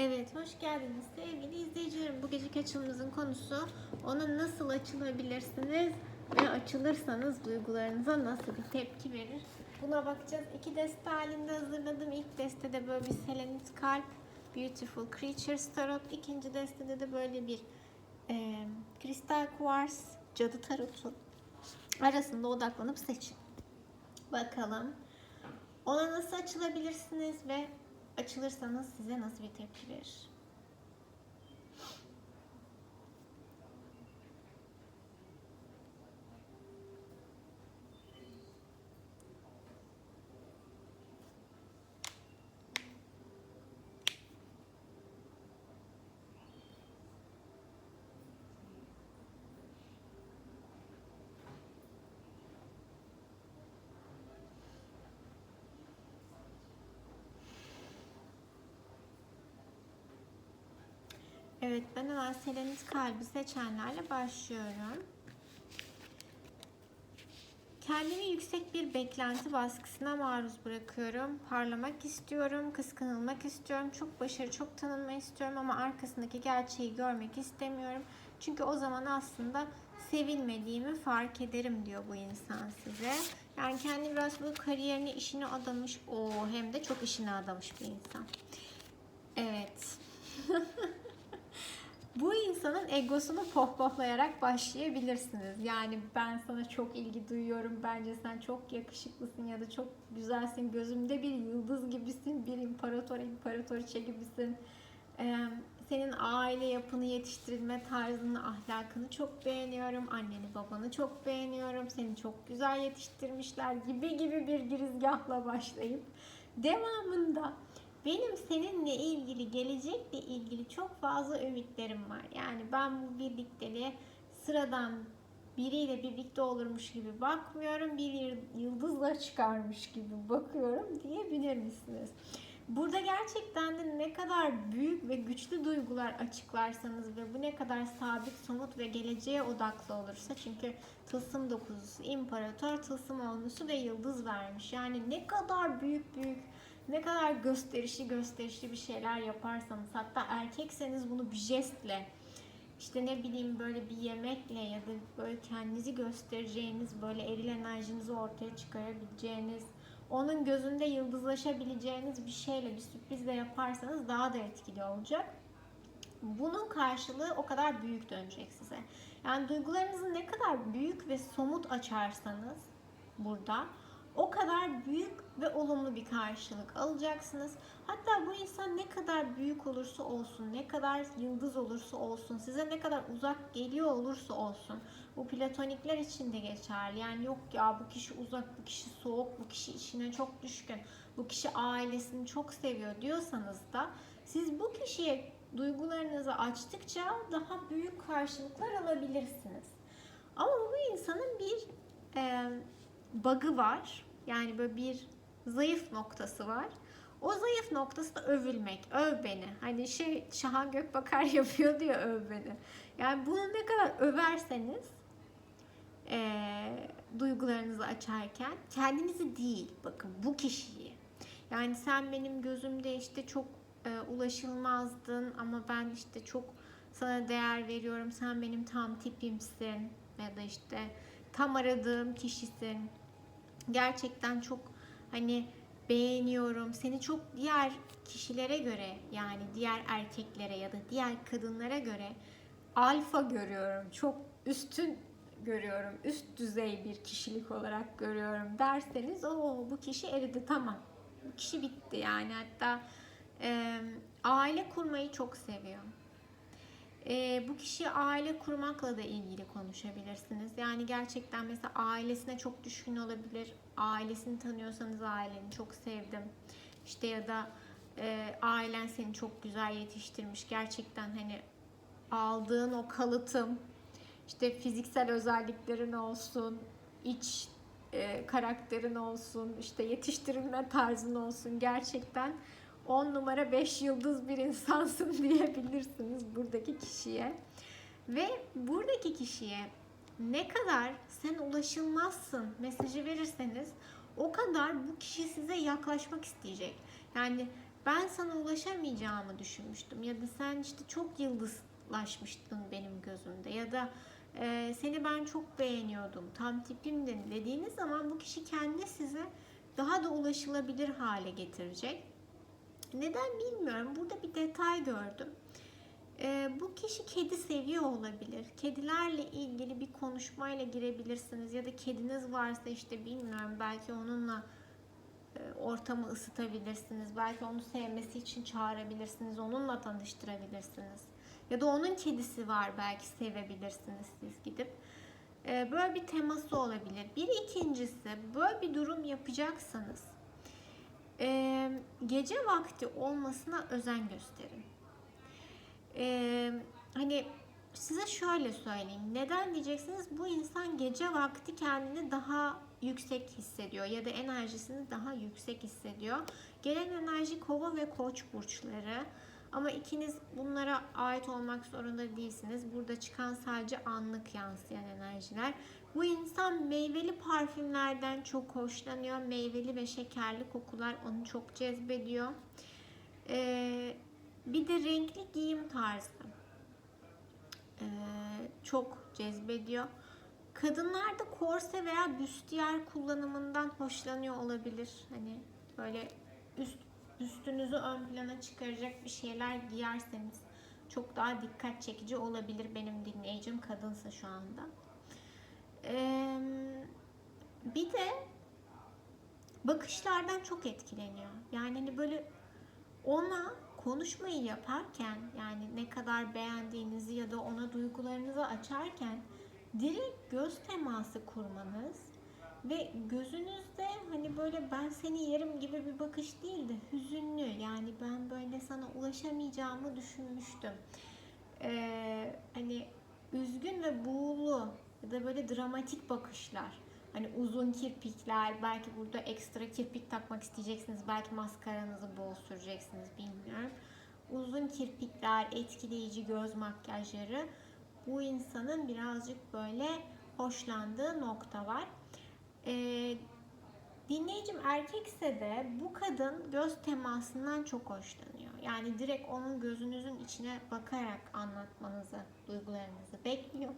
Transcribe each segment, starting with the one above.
Evet, hoş geldiniz sevgili izleyicilerim. Bu geceki açılımımızın konusu ona nasıl açılabilirsiniz ve açılırsanız duygularınıza nasıl bir tepki verir? Buna bakacağız. İki deste halinde hazırladım. İlk destede böyle bir selenit kalp, Beautiful Creatures Tarot. İkinci destede de böyle bir e, kristal kuvars, cadı tarotu arasında odaklanıp seçin. Bakalım ona nasıl açılabilirsiniz ve açılırsanız size nasıl bir tepki verir? Evet ben hemen selenit kalbi seçenlerle başlıyorum. Kendimi yüksek bir beklenti baskısına maruz bırakıyorum. Parlamak istiyorum, kıskanılmak istiyorum, çok başarı, çok tanınma istiyorum ama arkasındaki gerçeği görmek istemiyorum. Çünkü o zaman aslında sevilmediğimi fark ederim diyor bu insan size. Yani kendi biraz bu kariyerini, işini adamış, o hem de çok işine adamış bir insan. Evet. Bu insanın egosunu pohpohlayarak başlayabilirsiniz. Yani ben sana çok ilgi duyuyorum, bence sen çok yakışıklısın ya da çok güzelsin, gözümde bir yıldız gibisin, bir imparator, imparatoriçe gibisin. Ee, senin aile yapını, yetiştirilme tarzını, ahlakını çok beğeniyorum. Anneni, babanı çok beğeniyorum. Seni çok güzel yetiştirmişler gibi gibi bir girizgahla başlayıp devamında benim seninle ilgili, gelecekle ilgili çok fazla ümitlerim var. Yani ben bu birlikteliğe sıradan biriyle birlikte olurmuş gibi bakmıyorum. Bir yıldızla çıkarmış gibi bakıyorum diyebilir misiniz? Burada gerçekten de ne kadar büyük ve güçlü duygular açıklarsanız ve bu ne kadar sabit, somut ve geleceğe odaklı olursa çünkü tılsım dokuzusu, imparator, tılsım olmuşu ve yıldız vermiş. Yani ne kadar büyük büyük ne kadar gösterişli gösterişli bir şeyler yaparsanız hatta erkekseniz bunu bir jestle işte ne bileyim böyle bir yemekle ya da böyle kendinizi göstereceğiniz böyle eril enerjinizi ortaya çıkarabileceğiniz onun gözünde yıldızlaşabileceğiniz bir şeyle bir sürprizle yaparsanız daha da etkili olacak. Bunun karşılığı o kadar büyük dönecek size. Yani duygularınızı ne kadar büyük ve somut açarsanız burada o kadar büyük ve olumlu bir karşılık alacaksınız. Hatta bu insan ne kadar büyük olursa olsun, ne kadar yıldız olursa olsun, size ne kadar uzak geliyor olursa olsun. Bu platonikler için de geçerli. Yani yok ya bu kişi uzak, bu kişi soğuk, bu kişi işine çok düşkün, bu kişi ailesini çok seviyor diyorsanız da siz bu kişiye duygularınızı açtıkça daha büyük karşılıklar alabilirsiniz. Ama bu insanın bir e, bug'ı var. Yani böyle bir zayıf noktası var. O zayıf noktası da övülmek. Öv beni. Hani şey Şahan Gökbakar yapıyor diyor öv beni. Yani bunu ne kadar överseniz e, duygularınızı açarken kendinizi değil bakın bu kişiyi. Yani sen benim gözümde işte çok e, ulaşılmazdın ama ben işte çok sana değer veriyorum. Sen benim tam tipimsin ya da işte tam aradığım kişisin. Gerçekten çok hani beğeniyorum. Seni çok diğer kişilere göre yani diğer erkeklere ya da diğer kadınlara göre alfa görüyorum. Çok üstün görüyorum. Üst düzey bir kişilik olarak görüyorum derseniz o bu kişi eridi tamam. Bu kişi bitti yani hatta e, aile kurmayı çok seviyor. Bu kişi aile kurmakla da ilgili konuşabilirsiniz. Yani gerçekten mesela ailesine çok düşkün olabilir. Ailesini tanıyorsanız aileni çok sevdim. İşte ya da e, ailen seni çok güzel yetiştirmiş. Gerçekten hani aldığın o kalıtım, işte fiziksel özelliklerin olsun, iç e, karakterin olsun, işte yetiştirilme tarzın olsun. Gerçekten 10 numara 5 yıldız bir insansın diyebilirsiniz buradaki kişiye. Ve buradaki kişiye ne kadar sen ulaşılmazsın mesajı verirseniz o kadar bu kişi size yaklaşmak isteyecek. Yani ben sana ulaşamayacağımı düşünmüştüm ya da sen işte çok yıldızlaşmıştın benim gözümde ya da e, seni ben çok beğeniyordum tam tipimdin dediğiniz zaman bu kişi kendi size daha da ulaşılabilir hale getirecek. Neden bilmiyorum. Burada bir detay gördüm. Ee, bu kişi kedi seviyor olabilir. Kedilerle ilgili bir konuşmayla girebilirsiniz ya da kediniz varsa işte bilmiyorum belki onunla e, ortamı ısıtabilirsiniz. Belki onu sevmesi için çağırabilirsiniz. Onunla tanıştırabilirsiniz. Ya da onun kedisi var belki sevebilirsiniz siz gidip. Ee, böyle bir teması olabilir. Bir ikincisi böyle bir durum yapacaksanız e, gece vakti olmasına özen gösterin. E, hani size şöyle söyleyeyim. Neden diyeceksiniz? Bu insan gece vakti kendini daha yüksek hissediyor ya da enerjisini daha yüksek hissediyor. Gelen enerji kova ve koç burçları. Ama ikiniz bunlara ait olmak zorunda değilsiniz. Burada çıkan sadece anlık yansıyan enerjiler. Bu insan meyveli parfümlerden çok hoşlanıyor. Meyveli ve şekerli kokular onu çok cezbediyor. Ee, bir de renkli giyim tarzı ee, çok cezbediyor. Kadınlar da korse veya büstiyer kullanımından hoşlanıyor olabilir. Hani böyle üst üstünüzü ön plana çıkaracak bir şeyler giyerseniz çok daha dikkat çekici olabilir benim dinleyicim kadınsa şu anda. Ee, bir de bakışlardan çok etkileniyor. Yani hani böyle ona konuşmayı yaparken yani ne kadar beğendiğinizi ya da ona duygularınızı açarken direkt göz teması kurmanız ve gözünüzde hani böyle ben seni yerim gibi bir bakış değil de hüzünlü yani ben böyle sana ulaşamayacağımı düşünmüştüm. Ee, hani üzgün ve buğulu ya da böyle dramatik bakışlar. Hani uzun kirpikler, belki burada ekstra kirpik takmak isteyeceksiniz, belki maskaranızı bol süreceksiniz bilmiyorum. Uzun kirpikler, etkileyici göz makyajları bu insanın birazcık böyle hoşlandığı nokta var. Ee, dinleyicim erkekse de bu kadın göz temasından çok hoşlanıyor. Yani direkt onun gözünüzün içine bakarak anlatmanızı, duygularınızı bekliyor.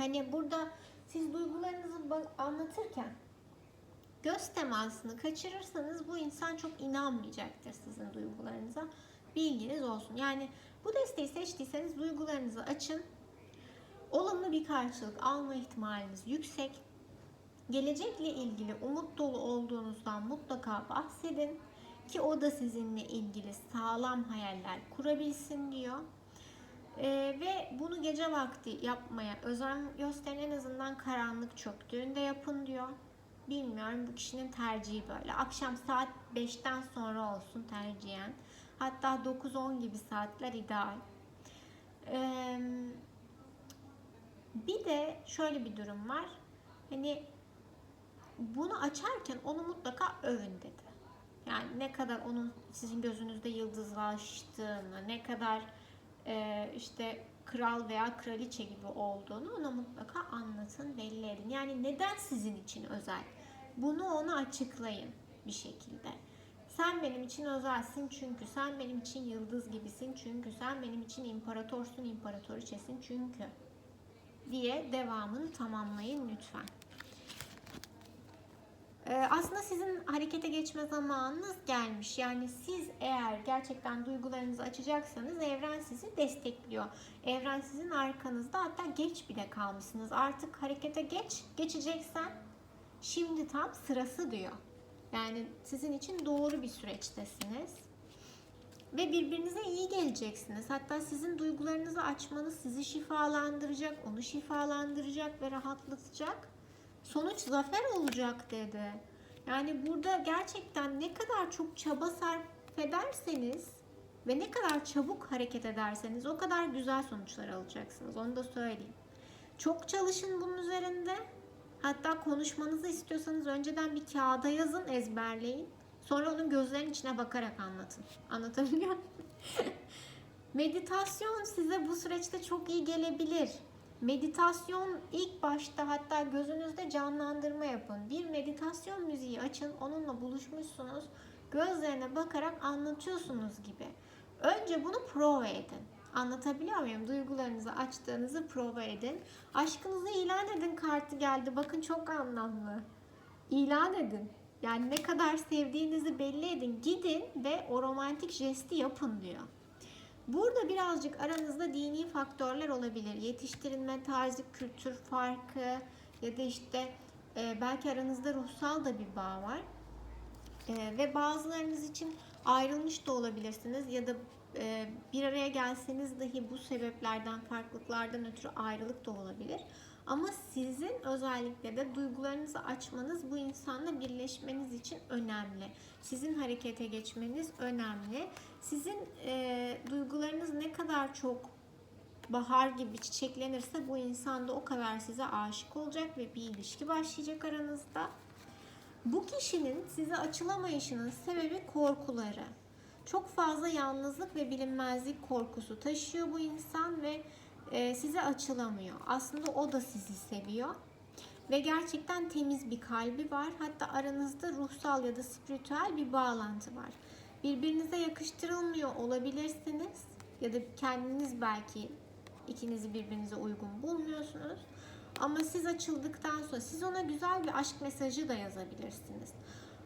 Hani burada siz duygularınızı anlatırken göz temasını kaçırırsanız bu insan çok inanmayacaktır sizin duygularınıza. Bilginiz olsun. Yani bu desteği seçtiyseniz duygularınızı açın. Olumlu bir karşılık alma ihtimaliniz yüksek. Gelecekle ilgili umut dolu olduğunuzdan mutlaka bahsedin ki o da sizinle ilgili sağlam hayaller kurabilsin diyor. Ee, ve bunu gece vakti yapmaya özen gösterin en azından karanlık çöktüğünde yapın diyor. Bilmiyorum bu kişinin tercihi böyle. Akşam saat 5'ten sonra olsun tercihen. Hatta 9-10 gibi saatler ideal. Ee, bir de şöyle bir durum var. Hani bunu açarken onu mutlaka övün dedi. Yani ne kadar onun sizin gözünüzde yıldızlaştığını, ne kadar işte kral veya kraliçe gibi olduğunu ona mutlaka anlatın, belli edin. Yani neden sizin için özel? Bunu ona açıklayın bir şekilde. Sen benim için özelsin çünkü sen benim için yıldız gibisin çünkü sen benim için imparatorsun, imparatoriçesin çünkü diye devamını tamamlayın lütfen. Ee, aslında sizin harekete geçme zamanınız gelmiş. Yani siz eğer gerçekten duygularınızı açacaksanız evren sizi destekliyor. Evren sizin arkanızda hatta geç bile kalmışsınız. Artık harekete geç, geçeceksen şimdi tam sırası diyor. Yani sizin için doğru bir süreçtesiniz. Ve birbirinize iyi geleceksiniz. Hatta sizin duygularınızı açmanız sizi şifalandıracak, onu şifalandıracak ve rahatlatacak sonuç zafer olacak dedi. Yani burada gerçekten ne kadar çok çaba sarf ederseniz ve ne kadar çabuk hareket ederseniz o kadar güzel sonuçlar alacaksınız. Onu da söyleyeyim. Çok çalışın bunun üzerinde. Hatta konuşmanızı istiyorsanız önceden bir kağıda yazın, ezberleyin. Sonra onun gözlerinin içine bakarak anlatın. Anlatabiliyor muyum? Meditasyon size bu süreçte çok iyi gelebilir. Meditasyon ilk başta hatta gözünüzde canlandırma yapın. Bir meditasyon müziği açın. Onunla buluşmuşsunuz. gözlerine bakarak anlatıyorsunuz gibi. Önce bunu prova edin. Anlatabiliyor muyum? Duygularınızı açtığınızı prova edin. Aşkınızı ilan edin kartı geldi. Bakın çok anlamlı. İlan edin. Yani ne kadar sevdiğinizi belli edin. Gidin ve o romantik jesti yapın diyor. Burada birazcık aranızda dini faktörler olabilir. Yetiştirilme tarzı, kültür farkı ya da işte e, belki aranızda ruhsal da bir bağ var. E, ve bazılarınız için ayrılmış da olabilirsiniz ya da e, bir araya gelseniz dahi bu sebeplerden, farklılıklardan ötürü ayrılık da olabilir. Ama sizin özellikle de duygularınızı açmanız bu insanla birleşmeniz için önemli. Sizin harekete geçmeniz önemli. Sizin e, duygularınız ne kadar çok bahar gibi çiçeklenirse bu insan da o kadar size aşık olacak ve bir ilişki başlayacak aranızda. Bu kişinin size açılamayışının sebebi korkuları. Çok fazla yalnızlık ve bilinmezlik korkusu taşıyor bu insan ve e, size açılamıyor. Aslında o da sizi seviyor. Ve gerçekten temiz bir kalbi var. Hatta aranızda ruhsal ya da spiritüel bir bağlantı var. Birbirinize yakıştırılmıyor olabilirsiniz. Ya da kendiniz belki ikinizi birbirinize uygun bulmuyorsunuz. Ama siz açıldıktan sonra siz ona güzel bir aşk mesajı da yazabilirsiniz.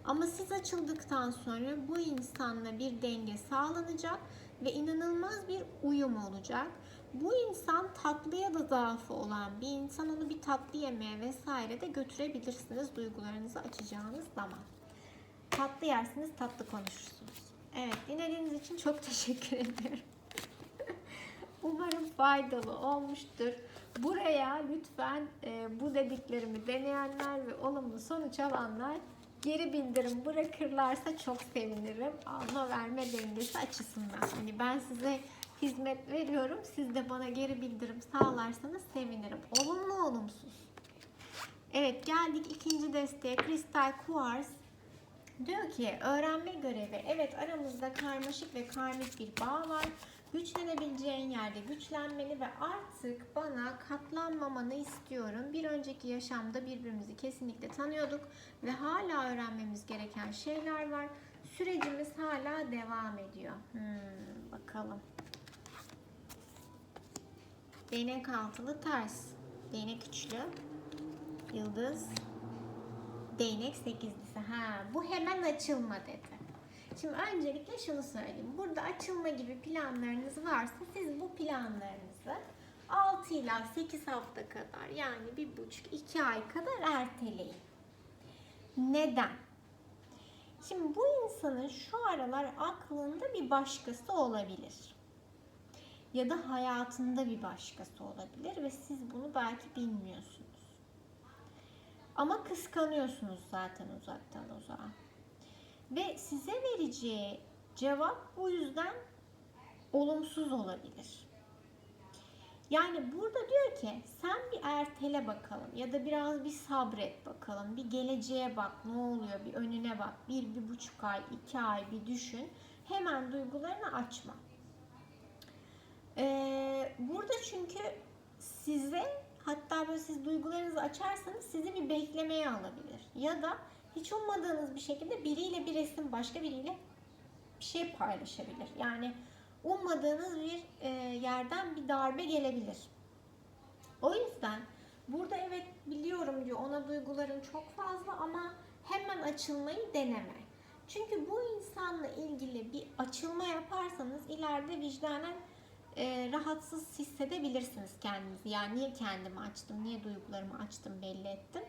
Ama siz açıldıktan sonra bu insanla bir denge sağlanacak ve inanılmaz bir uyum olacak. Bu insan tatlıya da zaafı olan bir insan onu bir tatlı yemeğe vesaire de götürebilirsiniz duygularınızı açacağınız zaman. Tatlı yersiniz, tatlı konuşursunuz. Evet, dinlediğiniz için çok teşekkür ederim. Umarım faydalı olmuştur. Buraya lütfen e, bu dediklerimi deneyenler ve olumlu sonuç alanlar geri bildirim bırakırlarsa çok sevinirim. Alma verme dengesi açısından. Hani ben size hizmet veriyorum. Siz de bana geri bildirim sağlarsanız sevinirim. Olumlu olumsuz. Evet geldik ikinci desteğe. Kristal Quartz. Diyor ki öğrenme görevi. Evet aramızda karmaşık ve karmik bir bağ var. Güçlenebileceğin yerde güçlenmeli ve artık bana katlanmamanı istiyorum. Bir önceki yaşamda birbirimizi kesinlikle tanıyorduk ve hala öğrenmemiz gereken şeyler var. Sürecimiz hala devam ediyor. Hmm, bakalım. Değnek altılı ters. Değnek üçlü. Yıldız. Değnek sekizlisi. Ha, bu hemen açılma dedi. Şimdi öncelikle şunu söyleyeyim. Burada açılma gibi planlarınız varsa siz bu planlarınızı 6 ila 8 hafta kadar yani 1,5-2 ay kadar erteleyin. Neden? Şimdi bu insanın şu aralar aklında bir başkası olabilir. Ya da hayatında bir başkası olabilir ve siz bunu belki bilmiyorsunuz. Ama kıskanıyorsunuz zaten uzaktan uzağa. Ve size vereceği cevap bu yüzden olumsuz olabilir. Yani burada diyor ki sen bir ertele bakalım ya da biraz bir sabret bakalım. Bir geleceğe bak ne oluyor bir önüne bak. Bir, bir buçuk ay, iki ay bir düşün. Hemen duygularını açma. Ee, burada çünkü size hatta böyle siz duygularınızı açarsanız sizi bir beklemeye alabilir. Ya da hiç ummadığınız bir şekilde biriyle bir resim başka biriyle bir şey paylaşabilir. Yani ummadığınız bir e, yerden bir darbe gelebilir. O yüzden burada evet biliyorum diyor ona duyguların çok fazla ama hemen açılmayı deneme. Çünkü bu insanla ilgili bir açılma yaparsanız ileride vicdanen e, rahatsız hissedebilirsiniz kendinizi. Yani niye kendimi açtım, niye duygularımı açtım belli ettim.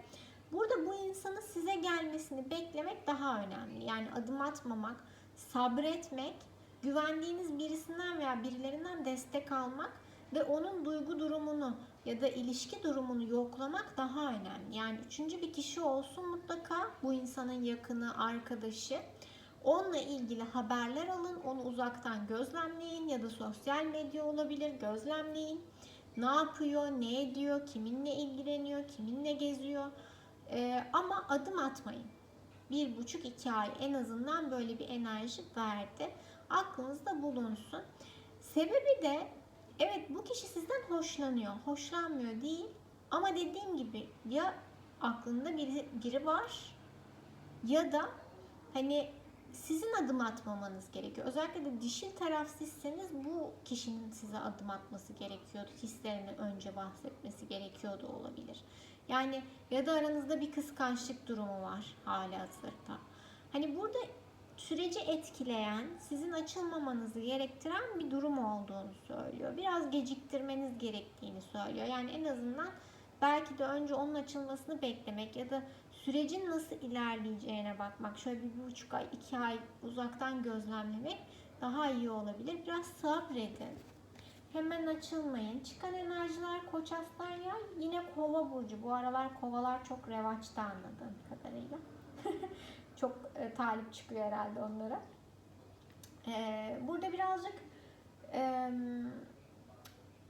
Burada bu insanın size gelmesini beklemek daha önemli. Yani adım atmamak, sabretmek, güvendiğiniz birisinden veya birilerinden destek almak ve onun duygu durumunu ya da ilişki durumunu yoklamak daha önemli. Yani üçüncü bir kişi olsun mutlaka bu insanın yakını, arkadaşı. Onunla ilgili haberler alın, onu uzaktan gözlemleyin ya da sosyal medya olabilir, gözlemleyin. Ne yapıyor, ne ediyor, kiminle ilgileniyor, kiminle geziyor ee, ama adım atmayın. Bir buçuk iki ay en azından böyle bir enerji verdi. Aklınızda bulunsun. Sebebi de evet bu kişi sizden hoşlanıyor. Hoşlanmıyor değil. Ama dediğim gibi ya aklında biri, biri var ya da hani sizin adım atmamanız gerekiyor. Özellikle de dişil taraf bu kişinin size adım atması gerekiyordu. Hislerini önce bahsetmesi gerekiyordu olabilir. Yani ya da aranızda bir kıskançlık durumu var hali hazırda. Hani burada süreci etkileyen, sizin açılmamanızı gerektiren bir durum olduğunu söylüyor. Biraz geciktirmeniz gerektiğini söylüyor. Yani en azından belki de önce onun açılmasını beklemek ya da sürecin nasıl ilerleyeceğine bakmak. Şöyle bir, buçuk ay, iki ay uzaktan gözlemlemek daha iyi olabilir. Biraz sabredin. Hemen açılmayın. Çıkan enerjiler koç aslan ya yine kova burcu. Bu aralar kovalar çok revaçta anladığım kadarıyla. çok e, talip çıkıyor herhalde onlara. E, burada birazcık e,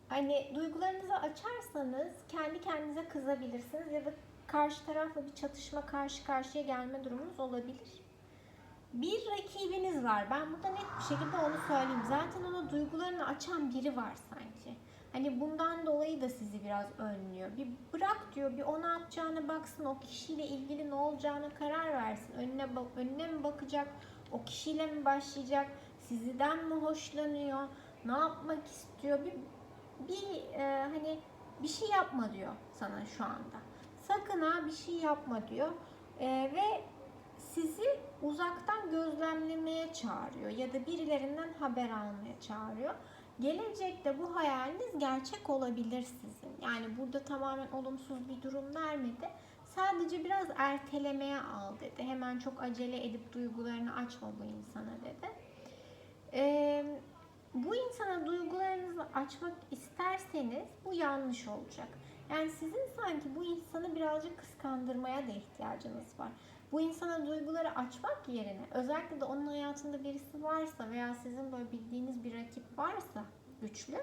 hani duygularınızı açarsanız kendi kendinize kızabilirsiniz ya da karşı tarafla bir çatışma karşı karşıya gelme durumunuz olabilir. Bir rakibiniz var. Ben burada net bir şekilde onu söyleyeyim. Zaten ona duygularını açan biri var sanki. Hani bundan dolayı da sizi biraz önlüyor. Bir bırak diyor, bir o ne yapacağına baksın, o kişiyle ilgili ne olacağına karar versin. Önüne önüne mi bakacak, o kişiyle mi başlayacak, sizden mi hoşlanıyor, ne yapmak istiyor? Bir, bir e, hani bir şey yapma diyor sana şu anda. Sakın ha bir şey yapma diyor. E, ve sizi uzaktan gözlemlemeye çağırıyor ya da birilerinden haber almaya çağırıyor. Gelecekte bu hayaliniz gerçek olabilir sizin. Yani burada tamamen olumsuz bir durum vermedi. Sadece biraz ertelemeye al dedi. Hemen çok acele edip duygularını açma bu insana dedi. Ee, bu insana duygularınızı açmak isterseniz bu yanlış olacak. Yani sizin sanki bu insanı birazcık kıskandırmaya da ihtiyacınız var. Bu insana duyguları açmak yerine özellikle de onun hayatında birisi varsa veya sizin böyle bildiğiniz bir rakip varsa güçlü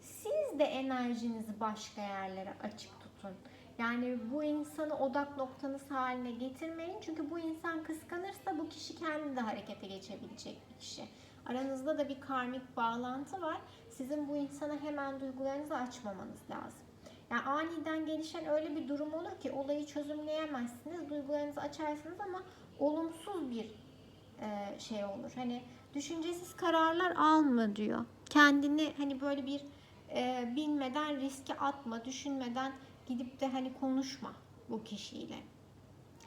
siz de enerjinizi başka yerlere açık tutun. Yani bu insanı odak noktanız haline getirmeyin. Çünkü bu insan kıskanırsa bu kişi kendi de harekete geçebilecek bir kişi. Aranızda da bir karmik bağlantı var. Sizin bu insana hemen duygularınızı açmamanız lazım. Yani aniden gelişen öyle bir durum olur ki olayı çözümleyemezsiniz. Duygularınızı açarsınız ama olumsuz bir e, şey olur. Hani düşüncesiz kararlar alma diyor. Kendini hani böyle bir e, bilmeden riske atma, düşünmeden gidip de hani konuşma bu kişiyle.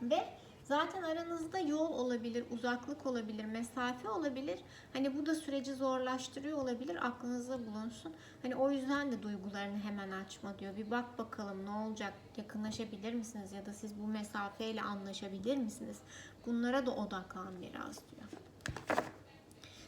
Ve zaten aranızda yol olabilir, uzaklık olabilir, mesafe olabilir. Hani bu da süreci zorlaştırıyor olabilir. Aklınızda bulunsun. Hani o yüzden de duygularını hemen açma diyor. Bir bak bakalım ne olacak? Yakınlaşabilir misiniz ya da siz bu mesafeyle anlaşabilir misiniz? Bunlara da odaklan biraz diyor.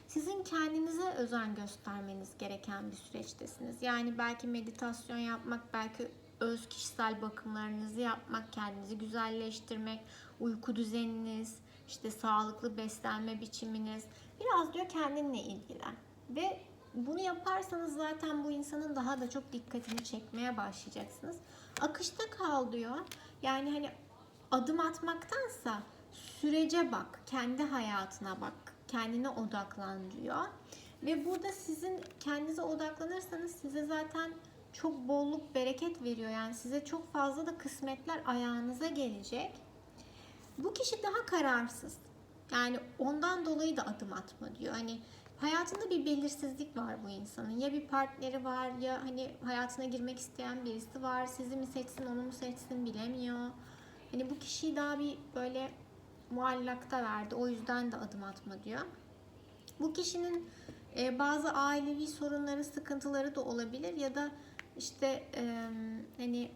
Sizin kendinize özen göstermeniz gereken bir süreçtesiniz. Yani belki meditasyon yapmak, belki öz kişisel bakımlarınızı yapmak, kendinizi güzelleştirmek, uyku düzeniniz, işte sağlıklı beslenme biçiminiz. Biraz diyor kendinle ilgilen. Ve bunu yaparsanız zaten bu insanın daha da çok dikkatini çekmeye başlayacaksınız. Akışta kal diyor. Yani hani adım atmaktansa sürece bak, kendi hayatına bak, kendine odaklan diyor. Ve burada sizin kendinize odaklanırsanız size zaten çok bolluk, bereket veriyor. Yani size çok fazla da kısmetler ayağınıza gelecek. Bu kişi daha kararsız. Yani ondan dolayı da adım atma diyor. Hani hayatında bir belirsizlik var bu insanın. Ya bir partneri var ya hani hayatına girmek isteyen birisi var. Sizi mi seçsin onu mu seçsin bilemiyor. Hani bu kişiyi daha bir böyle muallakta verdi. O yüzden de adım atma diyor. Bu kişinin e, bazı ailevi sorunları, sıkıntıları da olabilir ya da işte e, hani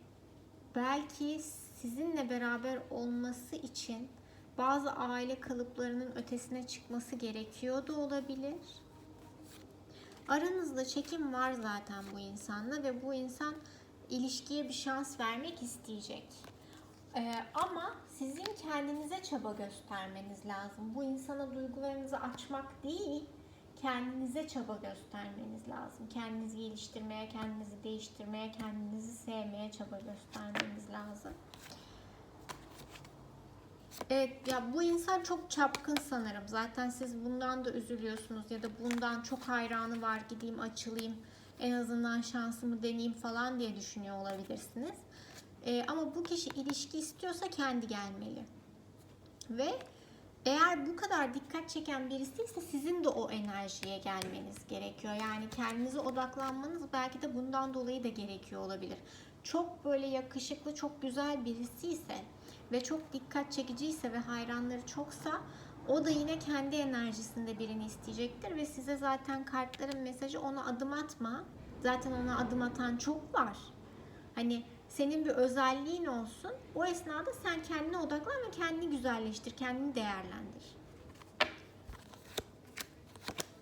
belki sizinle beraber olması için bazı aile kalıplarının ötesine çıkması gerekiyor da olabilir. Aranızda çekim var zaten bu insanla ve bu insan ilişkiye bir şans vermek isteyecek. Ee, ama sizin kendinize çaba göstermeniz lazım. Bu insana duygularınızı açmak değil, kendinize çaba göstermeniz lazım. Kendinizi geliştirmeye, kendinizi değiştirmeye, kendinizi sevmeye çaba göstermeniz lazım. Evet ya bu insan çok çapkın sanırım. Zaten siz bundan da üzülüyorsunuz ya da bundan çok hayranı var gideyim açılayım en azından şansımı deneyeyim falan diye düşünüyor olabilirsiniz. Ee, ama bu kişi ilişki istiyorsa kendi gelmeli. Ve Eğer bu kadar dikkat çeken birisi ise sizin de o enerjiye gelmeniz gerekiyor. Yani kendinize odaklanmanız belki de bundan dolayı da gerekiyor olabilir. Çok böyle yakışıklı, çok güzel birisi ise ve çok dikkat çekici ise ve hayranları çoksa o da yine kendi enerjisinde birini isteyecektir ve size zaten kartların mesajı ona adım atma. Zaten ona adım atan çok var. Hani senin bir özelliğin olsun. O esnada sen kendine odaklan ve kendini güzelleştir, kendini değerlendir.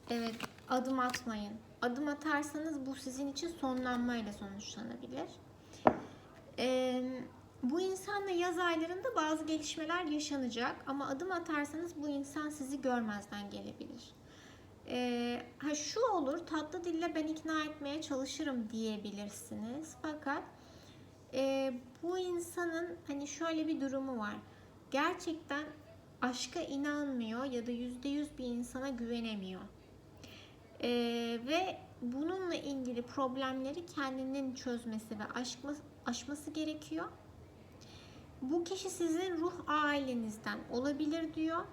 Evet, adım atmayın. Adım atarsanız bu sizin için sonlanmayla sonuçlanabilir. Ee, bu insanla yaz aylarında bazı gelişmeler yaşanacak ama adım atarsanız bu insan sizi görmezden gelebilir. Ee, ha şu olur, tatlı dille ben ikna etmeye çalışırım diyebilirsiniz. Fakat e, bu insanın hani şöyle bir durumu var. Gerçekten aşka inanmıyor ya da yüzde yüz bir insana güvenemiyor. E, ve bununla ilgili problemleri kendinin çözmesi ve aşma, aşması gerekiyor. Bu kişi sizin ruh ailenizden olabilir diyor.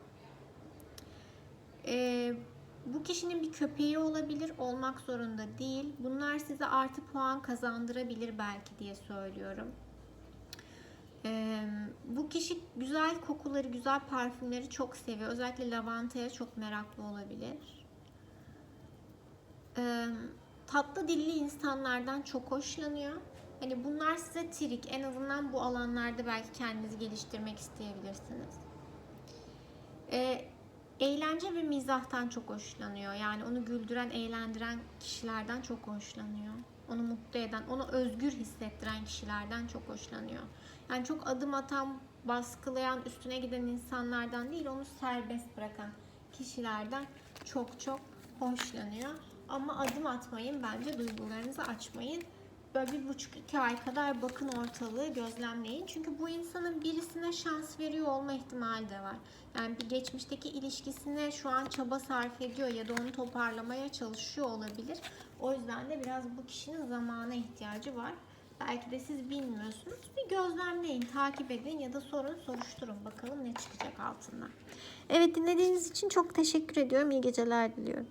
E, bu kişinin bir köpeği olabilir, olmak zorunda değil. Bunlar size artı puan kazandırabilir belki diye söylüyorum. Ee, bu kişi güzel kokuları, güzel parfümleri çok seviyor. Özellikle lavantaya çok meraklı olabilir. Ee, tatlı dilli insanlardan çok hoşlanıyor. Hani bunlar size trik. En azından bu alanlarda belki kendinizi geliştirmek isteyebilirsiniz. Ee, eğlence ve mizahtan çok hoşlanıyor. Yani onu güldüren, eğlendiren kişilerden çok hoşlanıyor. Onu mutlu eden, onu özgür hissettiren kişilerden çok hoşlanıyor. Yani çok adım atan, baskılayan, üstüne giden insanlardan değil, onu serbest bırakan kişilerden çok çok hoşlanıyor. Ama adım atmayın bence duygularınızı açmayın. Böyle bir buçuk iki ay kadar bakın ortalığı gözlemleyin. Çünkü bu insanın birisine şans veriyor olma ihtimali de var. Yani bir geçmişteki ilişkisine şu an çaba sarf ediyor ya da onu toparlamaya çalışıyor olabilir. O yüzden de biraz bu kişinin zamana ihtiyacı var. Belki de siz bilmiyorsunuz. Bir gözlemleyin, takip edin ya da sorun, soruşturun. Bakalım ne çıkacak altından. Evet dinlediğiniz için çok teşekkür ediyorum. İyi geceler diliyorum.